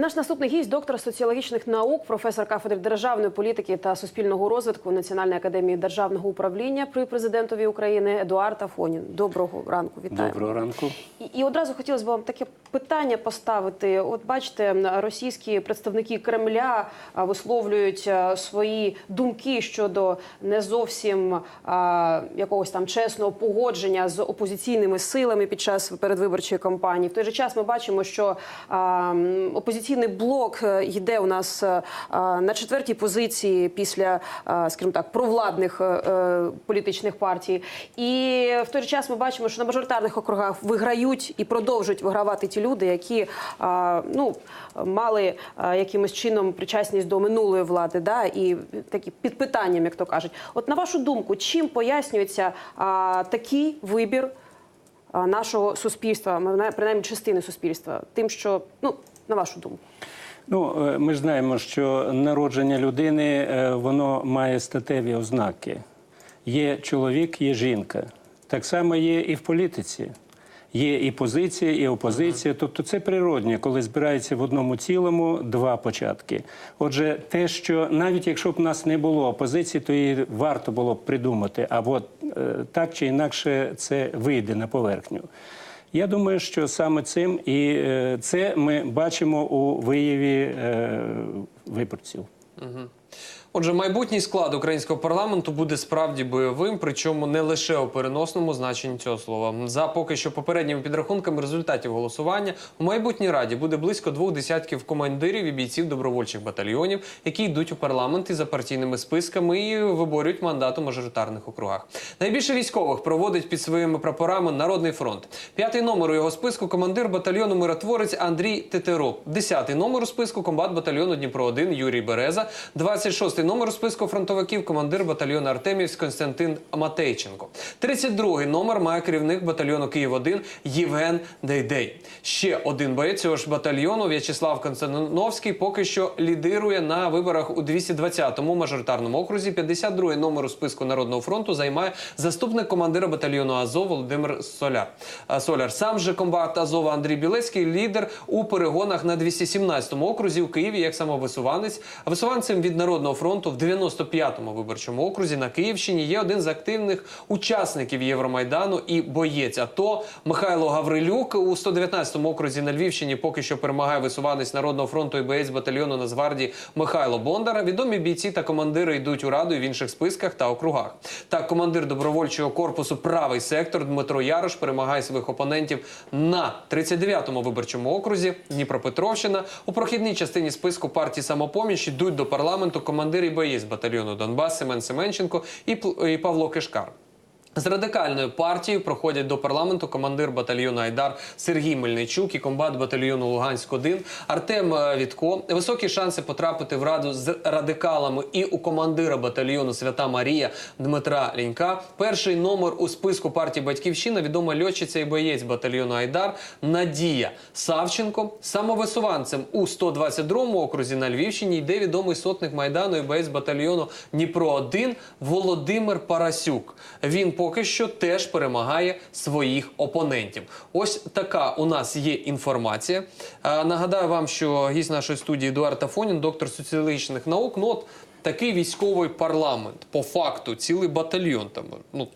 Наш наступний гість, доктор соціологічних наук, професор кафедри державної політики та суспільного розвитку Національної академії державного управління при президентові України Едуард Афонін. Доброго ранку, вітаю. Доброго ранку. І, і одразу хотілося б вам таке питання поставити. От бачите, російські представники Кремля висловлюють свої думки щодо не зовсім а, якогось там чесного погодження з опозиційними силами під час передвиборчої кампанії. В той же час ми бачимо, що а, м, опозиційний блок е, йде у нас е, на четвертій позиції після, скажімо так, провладних е, е, політичних партій. І в той же час ми бачимо, що на мажоритарних округах виграють і продовжують вигравати ті люди, які ну мали якимось чином причасність до минулої влади, да і такі під питанням, як то кажуть. От на вашу думку, чим пояснюється такий вибір нашого суспільства, принаймні частини суспільства, тим, що ну на вашу думку. Ну, е, ми ж знаємо, що народження людини е, воно має статеві ознаки. Є чоловік, є жінка. Так само є і в політиці. Є і позиція, і опозиція. Тобто це природне, коли збирається в одному цілому два початки. Отже, те, що навіть якщо б в нас не було опозиції, то її варто було б придумати. А от е, так чи інакше це вийде на поверхню. Я думаю, що саме цим і е, це ми бачимо у вияві виборців. виборців. Отже, майбутній склад українського парламенту буде справді бойовим, причому не лише у переносному значенні цього слова. За поки що попередніми підрахунками результатів голосування у майбутній раді буде близько двох десятків командирів і бійців добровольчих батальйонів, які йдуть у парламент із за партійними списками і виборюють мандат у мажоритарних округах. Найбільше військових проводить під своїми прапорами Народний фронт. П'ятий номер у його списку командир батальйону миротворець Андрій Тетерук. Десятий номер у списку комбат батальйону Дніпро 1 Юрій Береза. 26-й номер списку фронтовиків командир батальйону Артемівськ Константин Матейченко. 32-й номер має керівник батальйону Київ 1 Євген Дейдей. Ще один боєць цього ж батальйону В'ячеслав Константиновський поки що лідирує на виборах у 220-му мажоритарному окрузі. 52-й номер у списку Народного фронту займає заступник командира батальйону Азов Володимир Соляр. Соляр сам же комбат Азова Андрій Білецький лідер у перегонах на 217-му окрузі у Києві як самовисуванець. Висуванцем від Народного фронту в 95-му виборчому окрузі на Київщині є один з активних учасників Євромайдану і боєць. АТО Михайло Гаврилюк у 119-му окрузі на Львівщині поки що перемагає висуванець Народного фронту і боєць батальйону Нацгвардії Михайло Бондар. Відомі бійці та командири йдуть у раду і в інших списках та округах. Так, командир добровольчого корпусу правий сектор Дмитро Ярош перемагає своїх опонентів на 39-му виборчому окрузі Дніпропетровщина. У прохідній частині списку партії самопоміч йдуть до парламенту командир і боєць батальйону Донбас Семен Семенченко і Павло Кишкар. З радикальною партією проходять до парламенту командир батальйону Айдар Сергій Мельничук і комбат батальйону Луганськ 1 Артем е, Вітко. Високі шанси потрапити в раду з радикалами і у командира батальйону Свята Марія Дмитра Лінька. Перший номер у списку партії Батьківщина відома льотчиця і боєць батальйону Айдар Надія Савченко. Самовисуванцем у 122-му окрузі на Львівщині йде відомий сотник майдану і боєць батальйону Дніпро 1 Володимир Парасюк. Він поки що теж перемагає своїх опонентів. Ось така у нас є інформація. Е, Нагадаю вам, що гість нашої студії Едуард Афонін, доктор соціологічних наук. Ну от такий військовий парламент, по факту, цілий батальйон там, ну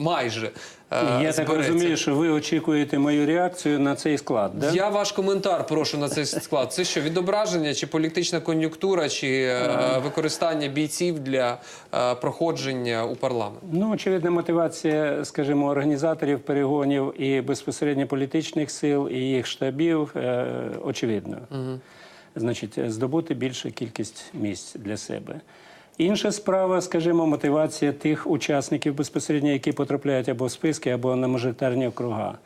майже. е, Я так розумію, що ви очікуєте мою реакцію на цей склад. Да? Я ваш коментар прошу на цей склад. Це що відображення, чи політична кон'юнктура, чи е, використання бійців для е, проходження у парламент? Ну, очевидна мотивація, скажімо, організаторів перегонів і безпосередньо політичних сил і їх штабів е, очевидно. Значить, здобути більшу кількість місць для себе. Інша справа, скажімо, мотивація тих учасників безпосередньо, які потрапляють або в списки, або на мажоритарні округа.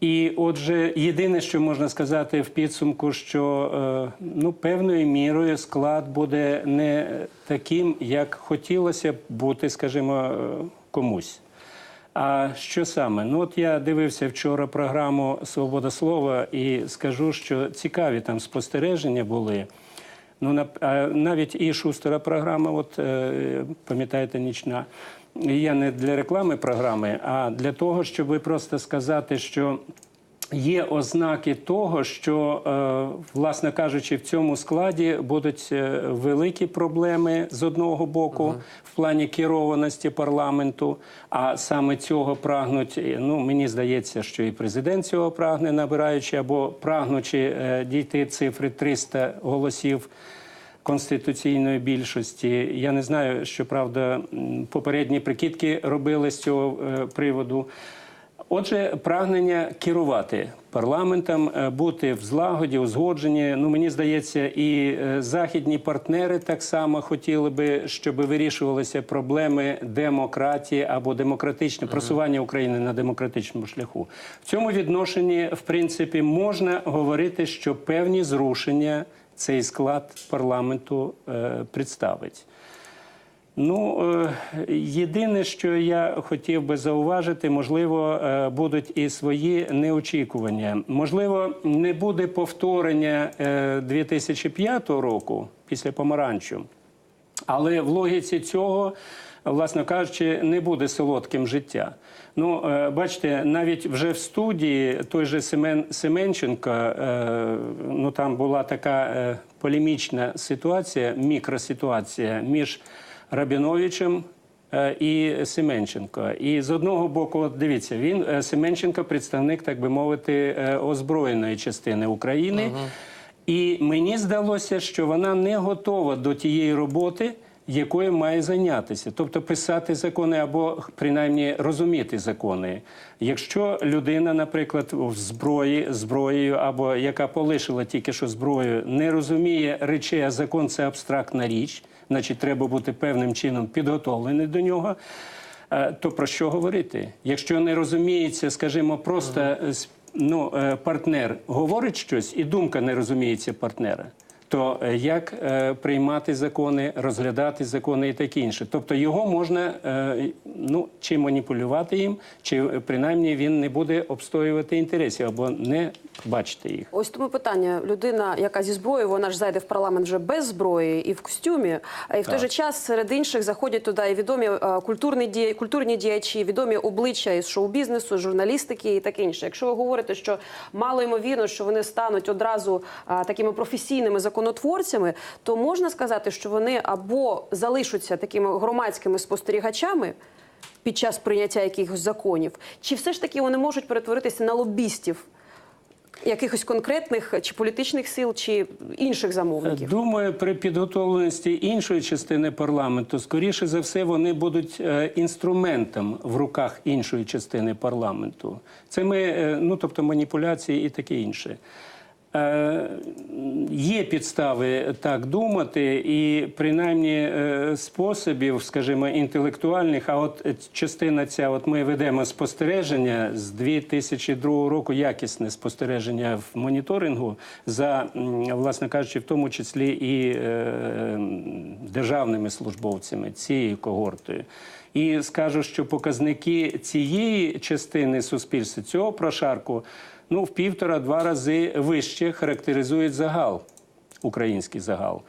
І отже, єдине, що можна сказати в підсумку, що е, ну, певною мірою склад буде не таким, як хотілося б бути, скажімо, е, комусь. А що саме? Ну от я дивився вчора програму Свобода слова і скажу, що цікаві там спостереження були. Ну, навіть і шустера програма, от е, пам'ятаєте, нічна. Я не для реклами програми, а для того, щоб просто сказати, що є ознаки того, що, е, власне кажучи, в цьому складі будуть е, великі проблеми з одного боку в плані керованості парламенту. А саме цього прагнуть. е, Ну мені здається, що і президент цього прагне, набираючи або прагнучи дійти цифри 300 голосів конституційної більшості. Я не знаю, що правда попередні прикидки робили з цього приводу. Отже, прагнення керувати парламентом, е, бути в злагоді, узгодженні. Ну мені здається, і е, західні партнери так само хотіли би, щоб вирішувалися проблеми демократії або демократичне просування України на демократичному шляху. В цьому відношенні, в принципі, можна говорити, що певні зрушення цей склад парламенту е, представить. Ну, е, єдине, що я хотів би зауважити, можливо, е, будуть і свої неочікування. Можливо, не буде повторення е, 2005 року після помаранчу, але в логіці цього, власне кажучи, не буде солодким життя. Ну, е, бачите, навіть вже в студії той же Семен Семенченко, е, ну там була така е, полемічна ситуація, мікроситуація між Рабіновичем е, і Семенченко. І з одного боку, от дивіться, він е, Семенченко представник, так би мовити, е, озброєної частини України. І мені здалося, що вона не готова до тієї роботи, якою має зайнятися, тобто писати закони або принаймні розуміти закони. Якщо людина, наприклад, в зброї зброєю або яка полишила тільки що зброю, не розуміє речей, а закон це абстрактна річ, значить треба бути певним чином підготовлений до нього. Е, То про що говорити? Якщо не розуміється, скажімо, просто е, ну, е, партнер говорить щось, і думка не розуміється партнера. То як е, приймати закони, розглядати закони і таке інше? Тобто його можна е, ну, чи маніпулювати їм, чи принаймні він не буде обстоювати інтересів або не бачити їх. Ось тому питання: людина, яка зі зброєю, вона ж зайде в парламент вже без зброї і в костюмі. І в той же час серед інших заходять туди і відомі е, культурні дія, культурні діячі, відомі обличчя із шоу-бізнесу, журналістики і таке інше. Якщо ви говорите, що мало ймовірно, що вони стануть одразу а, такими професійними законотворцями, то можна сказати, що вони або залишаться такими громадськими спостерігачами. Під час прийняття якихось законів, чи все ж таки вони можуть перетворитися на лобістів якихось конкретних чи політичних сил, чи інших замовників? Думаю, при підготовленості іншої частини парламенту, скоріше за все, вони будуть е, інструментом в руках іншої частини парламенту. Це ми, е, ну тобто маніпуляції і таке інше. Е, Є підстави так думати, і принаймні е, способів, скажімо, інтелектуальних. А от частина ця, от ми ведемо спостереження з 2002 року, якісне спостереження в моніторингу за, власне кажучи, в тому числі і е, державними службовцями цієї когорти. І скажу, що показники цієї частини суспільства, цього прошарку, ну в півтора-два рази вище характеризують загал, український загал.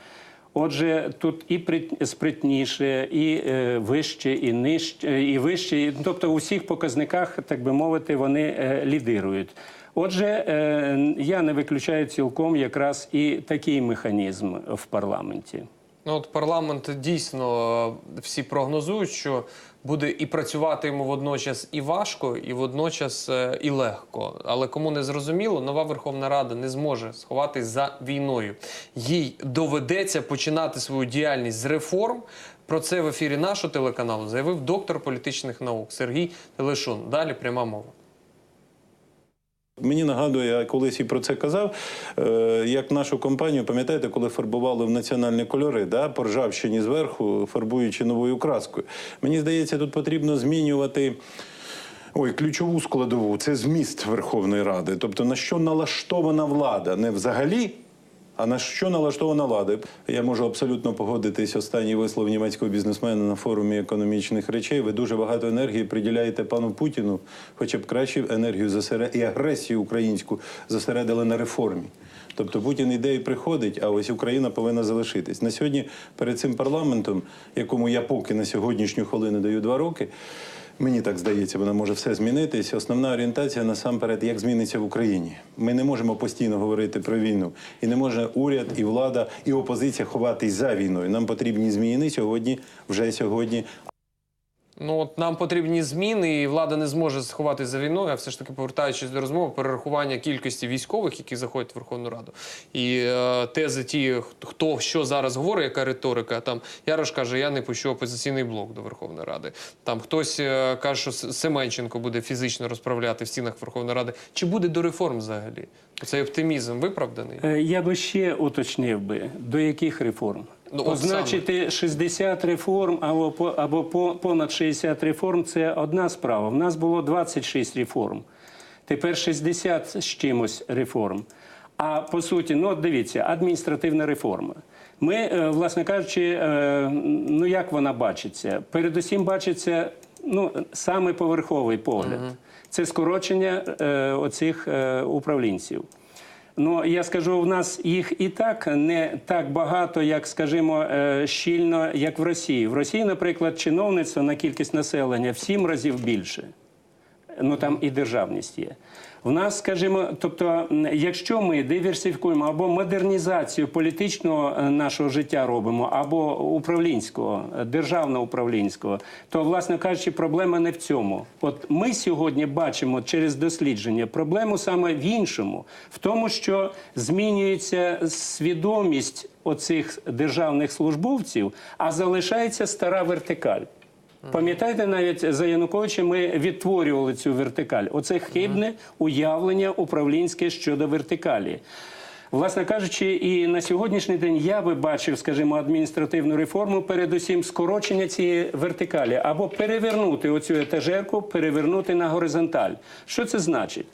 Отже, тут і прит- спритніше, і е, вище, і нижче, і вище. Тобто у всіх показниках, так би мовити, вони е, лідирують. Отже, е, я не виключаю цілком якраз і такий механізм в парламенті. Ну, от парламент дійсно е, всі прогнозують, що буде і працювати йому водночас і важко, і водночас е, і легко. Але кому не зрозуміло, нова Верховна Рада не зможе сховатись за війною. Їй доведеться починати свою діяльність з реформ. Про це в ефірі нашого телеканалу заявив доктор політичних наук Сергій Телешун. Далі пряма мова. Мені нагадує, я колись і про це казав. е, Як нашу компанію, пам'ятаєте, коли фарбували в національні кольори, да, по ржавщині зверху, фарбуючи новою краскою. Мені здається, тут потрібно змінювати. Ой, ключову складову це зміст Верховної Ради. Тобто на що налаштована влада, не взагалі, а на що налаштована влада. Я можу абсолютно погодитись. Останній вислов німецького бізнесмена на форумі економічних речей. Ви дуже багато енергії приділяєте пану Путіну, хоча б краще енергію засеред... і агресію українську зосередили на реформі. Тобто Путін іде і приходить, а ось Україна повинна залишитись. На сьогодні перед цим парламентом, якому я поки на сьогоднішню хвилину даю два роки. Мені так здається, вона може все змінитись. Основна орієнтація насамперед, як зміниться в Україні. Ми не можемо постійно говорити про війну, і не може уряд, і влада, і опозиція ховатись за війною. Нам потрібні зміни сьогодні, вже сьогодні. Ну от нам потрібні зміни, і влада не зможе сховатися за війною. А все ж таки повертаючись до розмови, перерахування кількості військових, які заходять в Верховну Раду, і е, тези ті, хто що зараз говорить, яка риторика. Там Ярош каже, я не пущу опозиційний блок до Верховної Ради. Там хтось е, каже, що Семенченко буде фізично розправляти в стінах Верховної Ради. Чи буде до реформ взагалі? Цей оптимізм виправданий? Е, Я би ще уточнив би, до яких реформ. Ну, Позначити 60 реформ або, по- або по- понад 60 реформ це одна справа. В нас було 26 реформ. Тепер 60 з чимось реформ. А по суті, ну от дивіться, адміністративна реформа. Ми, е, власне кажучи, е, ну як вона бачиться? Передусім бачиться ну, саме поверховий погляд. Це скорочення е, оцих управлінців. Ну я скажу, у нас їх і так не так багато, як скажімо, е, щільно, як в Росії. В Росії, наприклад, чиновництво на кількість населення в сім разів більше. Ну там і державність є. В нас, скажімо, тобто, якщо ми диверсифікуємо або модернізацію політичного е, нашого життя робимо, або управлінського, е, державно-управлінського, то, власне кажучи, проблема не в цьому. От ми сьогодні бачимо через дослідження проблему саме в іншому, в тому, що змінюється свідомість оцих державних службовців, а залишається стара вертикаль. Пам'ятаєте, навіть за Януковича ми відтворювали цю вертикаль. Оце хибне уявлення управлінське щодо вертикалі. Власне кажучи, і на сьогоднішній день я би бачив, скажімо, адміністративну реформу, передусім скорочення цієї вертикалі або перевернути оцю етажерку, перевернути на горизонталь. Що це значить?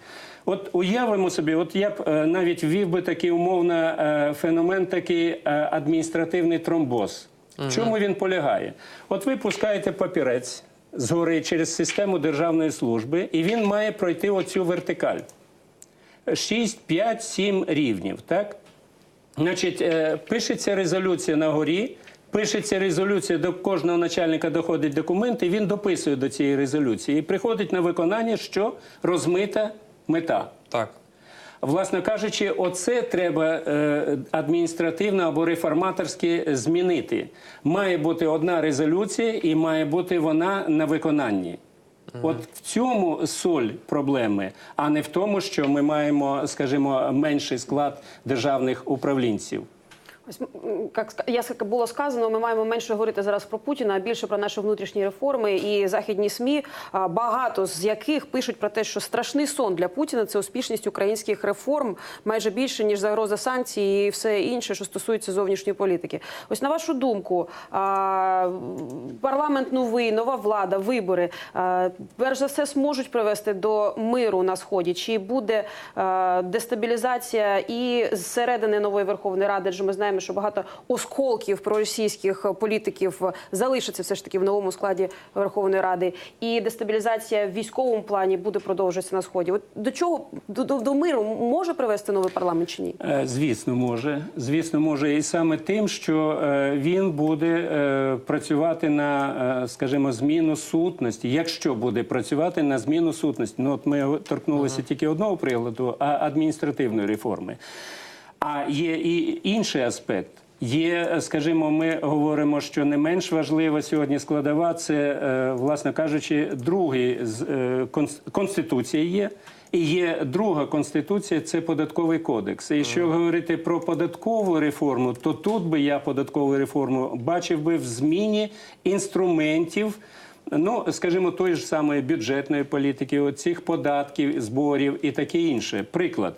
От уявимо собі, от я б е, навіть ввів би такий умовно е, феномен, такий е, адміністративний тромбоз. В чому він полягає? От ви пускаєте папірець згори через систему державної служби, і він має пройти оцю вертикаль. 6, 5, 7 рівнів. Так? Значить, е, пишеться резолюція на горі, пишеться резолюція, до кожного начальника доходить документ, і він дописує до цієї резолюції. І приходить на виконання, що розмита мета. Так. Власне кажучи, оце треба е, адміністративно або реформаторськи змінити. Має бути одна резолюція і має бути вона на виконанні. От в цьому соль проблеми, а не в тому, що ми маємо, скажімо, менший склад державних управлінців. Ось як як було сказано, ми маємо менше говорити зараз про Путіна, а більше про наші внутрішні реформи і західні СМІ, багато з яких пишуть про те, що страшний сон для Путіна це успішність українських реформ майже більше ніж загроза санкцій і все інше, що стосується зовнішньої політики. Ось на вашу думку, парламент новий, нова влада, вибори перш за все зможуть привести до миру на сході? Чи буде дестабілізація і зсередини нової Верховної Ради? Адже ми знаємо, що багато осколків проросійських політиків залишиться все ж таки в новому складі Верховної Ради, і дестабілізація в військовому плані буде продовжуватися на сході. От до чого до, до, до миру може привести новий парламент чи ні? Е, Звісно, може. Звісно, може, і саме тим, що е, він буде е, працювати на, е, скажімо, зміну сутності. Якщо буде працювати на зміну сутності, ну от ми торкнулися тільки одного приладу, а адміністративної реформи. А є і інший аспект. Є, скажімо, ми говоримо, що не менш важлива сьогодні складова це, е, власне кажучи, другий з е, конституція є. І є друга конституція це податковий кодекс. І якщо говорити про податкову реформу, то тут би я податкову реформу бачив би в зміні інструментів. Ну, скажімо, тої ж самої бюджетної політики, оцих податків, зборів і таке інше. Приклад.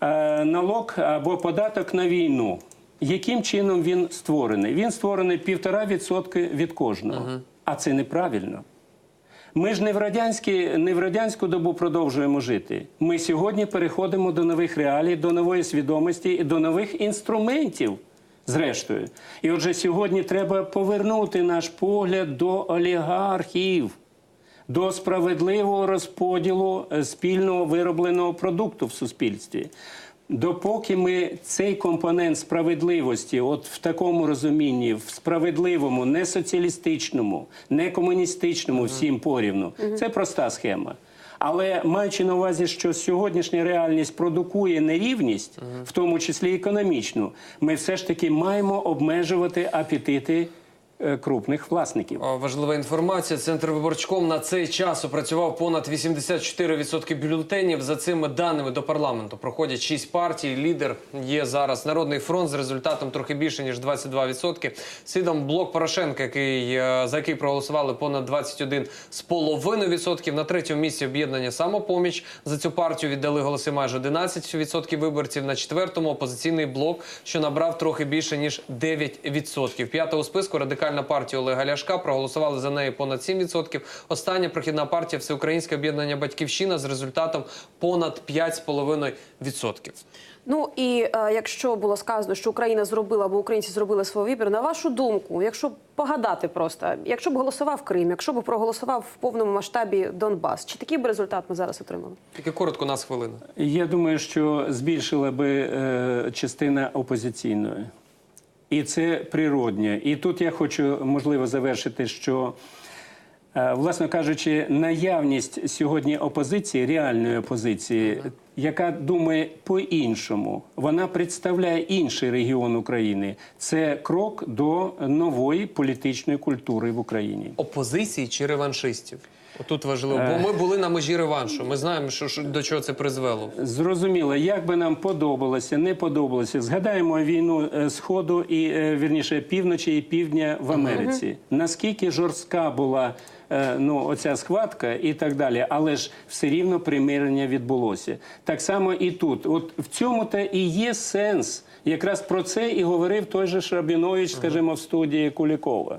Е, налог або податок на війну. Яким чином він створений? Він створений півтора відсотки від кожного. А це неправильно. Ми ж не в, радянські, не в радянську добу продовжуємо жити. Ми сьогодні переходимо до нових реалій, до нової свідомості і до нових інструментів. Зрештою. І отже, сьогодні треба повернути наш погляд до олігархів, до справедливого розподілу е, спільного виробленого продукту в суспільстві. Допоки ми цей компонент справедливості, от в такому розумінні, в справедливому, не соціалістичному, не комуністичному, всім порівну, це проста схема. Але маючи на увазі, що сьогоднішня реальність продукує нерівність, в тому числі економічну, ми все ж таки маємо обмежувати апетити крупних власників. Важлива інформація. Центр виборчком на цей час опрацював понад 84% бюлетенів. За цими даними до парламенту проходять 6 партій. Лідер є зараз Народний фронт з результатом трохи більше ніж 22%. Слідом блок Порошенка, який е, за який проголосували понад 21,5%. На третьому місці об'єднання самопоміч за цю партію віддали голоси майже 11% виборців. На четвертому опозиційний блок, що набрав трохи більше ніж 9%. П'ята у списку радикальна партія Олега Ляшка проголосували за неї понад 7%. Остання прохідна партія Всеукраїнське об'єднання Батьківщина з результатом понад 5,5%. Ну і е, якщо було сказано, що Україна зробила або українці зробили свій вибір, на вашу думку, якщо погадати просто, якщо б голосував Крим, якщо б проголосував в повному масштабі Донбас, чи такий б результат ми зараз отримали? Тільки коротко, нас хвилина. Я думаю, що збільшила би е, частина опозиційної. І це природньо. І тут я хочу, можливо, завершити, що, е, власно кажучи, наявність сьогодні опозиції, реальної опозиції, яка думає по-іншому, вона представляє інший регіон України. Це крок до нової політичної культури в Україні. Опозиції чи реваншистів? Отут важливо, бо ми були на межі реваншу. Ми знаємо, що, що до чого це призвело. Зрозуміло, як би нам подобалося, не подобалося. Згадаємо війну е, Сходу і е, вірніше півночі і півдня в Америці. Наскільки жорстка була е, ну, оця схватка і так далі, але ж все рівно примирення відбулося. Так само і тут. От в цьому та і є сенс. Якраз про це і говорив той же Шрабінович, скажімо, в студії Кулікова.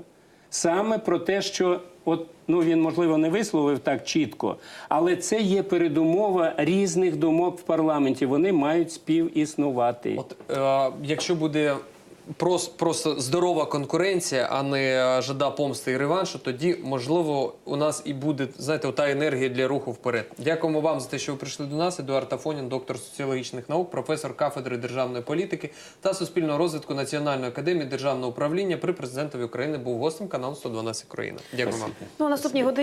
Саме про те, що от ну він можливо не висловив так чітко, але це є передумова різних думок в парламенті. Вони мають співіснувати. От е, якщо буде прос- просто здорова конкуренція, а не е, жада помсти і реваншу, тоді можливо у нас і буде знаєте, ота енергія для руху вперед. Дякуємо вам за те, що ви прийшли до нас. Едуард Афонін, доктор соціологічних наук, професор кафедри державної політики та суспільного розвитку Національної академії державного управління при президентові України був гостем каналу 112 Україна. Дякую вам. Ну наступній годині.